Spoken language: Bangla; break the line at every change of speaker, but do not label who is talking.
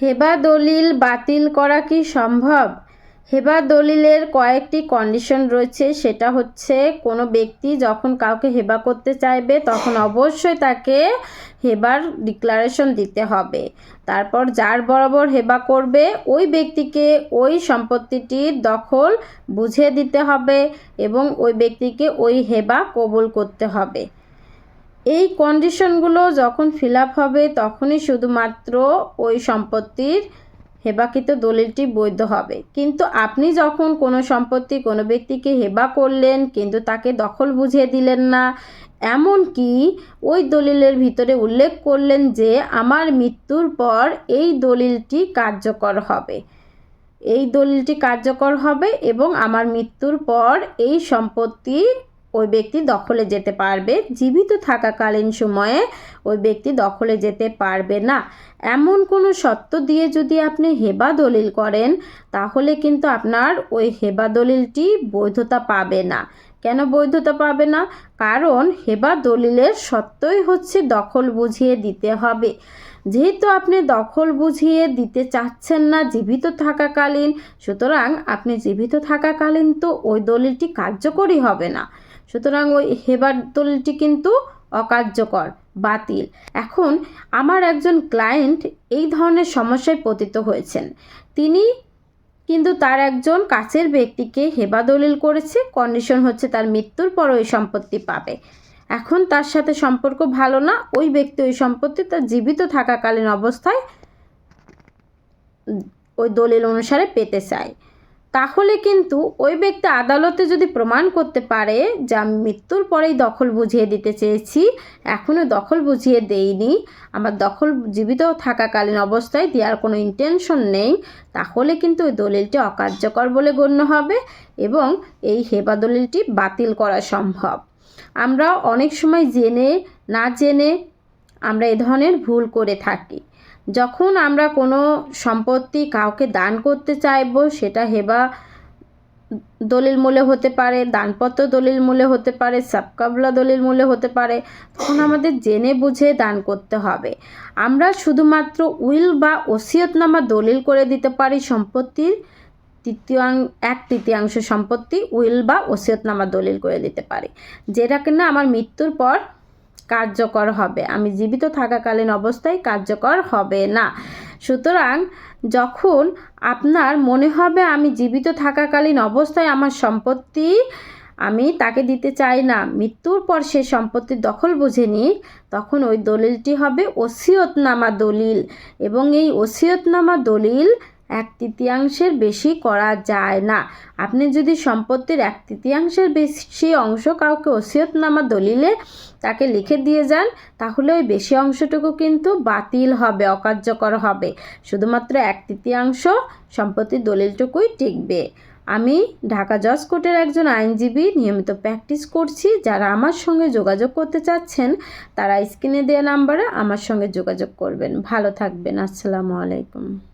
হেবা দলিল বাতিল করা কি সম্ভব? হেবা দলিলের কয়েকটি কন্ডিশন রয়েছে, সেটা হচ্ছে, কোনো ব্যক্তি যখন কাউকে হেবা করতে চাইবে, তখন অবশ্যই তাকে হেবার ডিক্লারেশন দিতে হবে। তারপর যার বরাবর হেবা করবে, ওই ব্যক্তিকে ওই সম্পত্তিটির দখল বুঝিয়ে দিতে হবে এবং ওই ব্যক্তিকে ওই হেবা কবুল করতে হবে। এই কন্ডিশনগুলো যখন ফিল হবে, তখনই শুধুমাত্র ওই সম্পত্তির হেবাকৃত দলিলটি বৈধ হবে। কিন্তু আপনি যখন কোনো সম্পত্তি কোনো ব্যক্তিকে হেবা করলেন, কিন্তু তাকে দখল বুঝিয়ে দিলেন না এমন কি ওই দলিলের ভিতরে উল্লেখ করলেন যে, আমার মৃত্যুর পর এই দলিলটি কার্যকর হবে। এই দলিলটি কার্যকর হবে এবং আমার মৃত্যুর পর এই সম্পত্তি ওই ব্যক্তি দখলে যেতে পারবে। জীবিত থাকাকালীন সময়ে ওই ব্যক্তি দখলে যেতে পারবে না। এমন কোনো সত্য দিয়ে যদি আপনি হেবা দলিল করেন, তাহলে কিন্তু আপনার ওই হেবা দলিলটি বৈধতা পাবে না। কেন বৈধতা পাবে না? কারণ হেবা দলিলের সত্যই হচ্ছে দখল বুঝিয়ে দিতে হবে। যেহেতু আপনি দখল বুঝিয়ে দিতে চাচ্ছেন না জীবিত থাকাকালীন, সুতরাং আপনি জীবিত থাকাকালীন তো ওই দলিলটি কার্যকরী হবে না। সুতরাং ওই হেবাদলিটি কিন্তু অকার্যকর, বাতিল। এখন আমার একজন ক্লায়েন্ট এই ধরনের সমস্যায় পতিত হয়েছেন। তিনি কিন্তু তার একজন কাছের ব্যক্তিকে হেবা দলিল করেছে, কন্ডিশন হচ্ছে তার মৃত্যুর পর ওই সম্পত্তি পাবে। এখন তার সাথে সম্পর্ক ভালো না, ওই ব্যক্তি ওই সম্পত্তি তার জীবিত থাকাকালীন অবস্থায় ওই দলিল অনুসারে পেতে চায়। তাহলে কিন্তু ওই ব্যক্তি আদালতে যদি প্রমাণ করতে পারে যে আমি মৃত্যুর পরেই দখল বুঝিয়ে দিতে চেয়েছি এখনও দখল বুঝিয়ে দেইনি, আমার দখল জীবিত থাকাকালীন অবস্থায় দেওয়ার কোনো ইন্টেনশন নেই, তাহলে কিন্তু ওই দলিলটি অকার্যকর বলে গণ্য হবে এবং এই হেবা দলিলটি বাতিল করা সম্ভব। আমরা অনেক সময় জেনে না জেনে আমরা এ ধরনের ভুল করে থাকি। যখন আমরা কোনো সম্পত্তি কাউকে দান করতে চাইব, সেটা হেবা দলিল মূলে হতে পারে, দানপত্র দলিল মূলে হতে পারে, সাবকাবলা দলিল মূলে হতে পারে, তখন আমাদের জেনে বুঝে দান করতে হবে। আমরা শুধুমাত্র উইল বা ওসিয়তনামা দলিল করে দিতে পারি সম্পত্তির তৃতীয়াং, এক তৃতীয়াংশ সম্পত্তি উইল বা ওসিয়তনামা দলিল করে দিতে পারি। যেটা কিনা আমার মৃত্যুর পর কার্যকর হবে। আমি জীবিত থাকাকালীন অবস্থায় কার্যকর হবে না। সুতরাং যখন আপনার মনে হবে আমি জীবিত থাকাকালীন অবস্থায় আমার সম্পত্তি আমি তাকে দিতে চাই না, মৃত্যুর পর সে সম্পত্তির দখল বুঝে নিই তখন ওই দলিলটি হবে ওসিয়তনামা দলিল। এবং এই ওসিয়তনামা দলিল এক তৃতীয়াংশের বেশি করা যায় না। আপনি যদি সম্পত্তির এক তৃতীয়াংশের বেশি অংশ কাউকে ওসিয়তনামা দলিলে তাকে লিখে দিয়ে যান, তাহলে ওই বেশি অংশটুকু কিন্তু বাতিল হবে, অকার্যকর হবে। শুধুমাত্র এক তৃতীয়াংশ সম্পত্তির দলিলটুকুই টিকবে। আমি ঢাকা জজ কোর্টের একজন আইনজীবী নিয়মিত প্র্যাকটিস করছি। যারা আমার সঙ্গে যোগাযোগ করতে চাচ্ছেন, তারা স্ক্রিনে দেওয়া নাম্বারে আমার সঙ্গে যোগাযোগ করবেন। ভালো থাকবেন। আসসালামু আলাইকুম।